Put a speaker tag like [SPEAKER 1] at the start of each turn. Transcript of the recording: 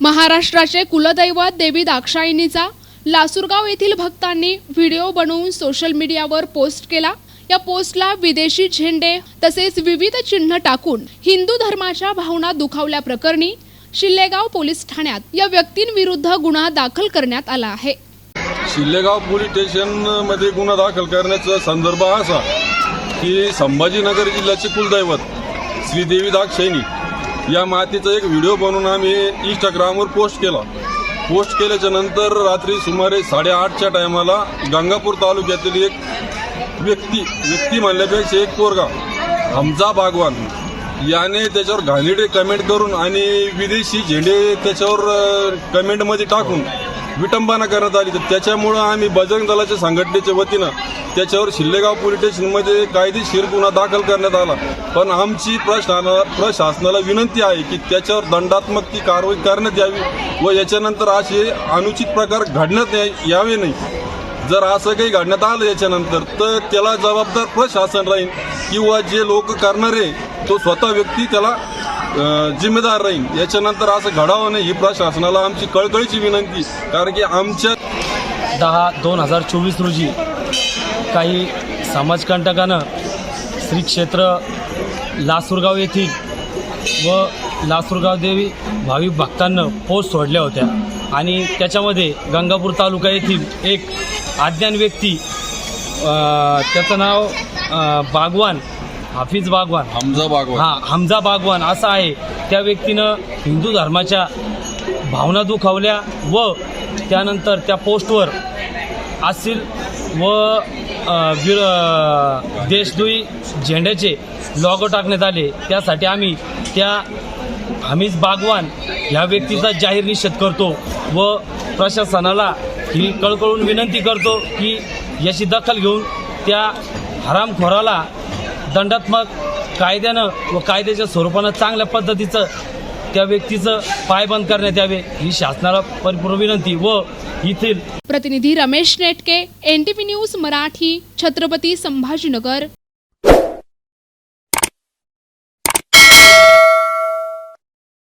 [SPEAKER 1] महाराष्ट्राचे कुलदैवत देवी दाक्षायणीचा लासूरगाव येथील भक्तांनी व्हिडिओ बनवून सोशल मीडियावर पोस्ट केला. या पोस्टला विदेशी झेंडे तसेच विविध चिन्ह टाकून हिंदू धर्माच्या भावना दुखावल्याप्रकरणी शिल्लेगाव पोलीस ठाण्यात या व्यक्तींविरुद्ध गुन्हा दाखल करण्यात आला आहे.
[SPEAKER 2] शिल्लेगाव पोलीस स्टेशनमध्ये गुन्हा दाखल करण्याचा संदर्भ असा की संभाजीनगर जिल्ह्याचे कुलदैवत श्रीदेवी दाक्षायणी या मातीचा एक व्हिडिओ बनवून आम्ही इंस्टाग्रामवर पोस्ट केला. पोस्ट केल्याच्यानंतर रात्री सुमारे साडेआठच्या टायमाला गंगापूर तालुक्यातील एक व्यक्ती व्यक्ती म्हणल्यापेक्षा एक पोरगा हमजा बागवान याने त्याच्यावर घाणेरडे कमेंट करून आणि विदेशी झेंडे त्याच्यावर कमेंटमध्ये टाकून विटंबना करण्यात आली. तर त्याच्यामुळं आम्ही बजरंग दलाच्या संघटनेच्या वतीनं त्याच्यावर शिल्लेगाव पोलीस स्टेशनमध्ये कायदेशीर गुन्हा दाखल करण्यात आला. पण आमची प्रशासनाला प्रशासनाला विनंती आहे की त्याच्यावर दंडात्मक ती कारवाई करण्यात यावी व याच्यानंतर असे अनुचित प्रकार घडण्यात या- यावे नाही. जर असं काही घडण्यात आलं याच्यानंतर तर त्याला जबाबदार प्रशासन राहील किंवा जे लोक करणारे तो स्वतः व्यक्ती त्याला जिम्मेदार राहील याच्यानंतर असं घडावं नाही. ही प्रशासनाला आमची कळकळीची विनंती. कारण की आमच्या
[SPEAKER 3] दहा दोन हजार चोवीस रोजी काही समाजकंटकानं श्री क्षेत्र लासूरगाव येथील व लासूरगाव देवी भाविक भक्तांना पोस्ट सोडल्या होत्या. आणि त्याच्यामध्ये गंगापूर तालुका येथील एक अज्ञान व्यक्ती त्याचं नाव बागवान हाफिज बागवान.
[SPEAKER 2] हमजा बागवा
[SPEAKER 3] हा हमजा बागवान असा आहे. त्या व्यक्तीनं हिंदू धर्माच्या भावना दुखावल्या व त्यानंतर त्या पोस्टवर असील व विर अ, देशद्रोही झेंड्याचे लॉगो टाकण्यात आले. त्यासाठी आम्ही त्या हमीज बागवान ह्या व्यक्तीचा जाहीर निषेध करतो व प्रशासनाला ही कळकळून विनंती करतो की याची दखल घेऊन त्या हरामखोराला दंडात्मक कायद्यानं व कायद्याच्या स्वरूपानं चांगल्या पद्धतीचं त्या व्यक्तीचं पायबंद करण्यात यावे ही शासनाला परिपूर्ण विनंती व येथील
[SPEAKER 1] प्रतिनिधी रमेश नेटके एनटीपी न्यूज मराठी छत्रपती संभाजीनगर.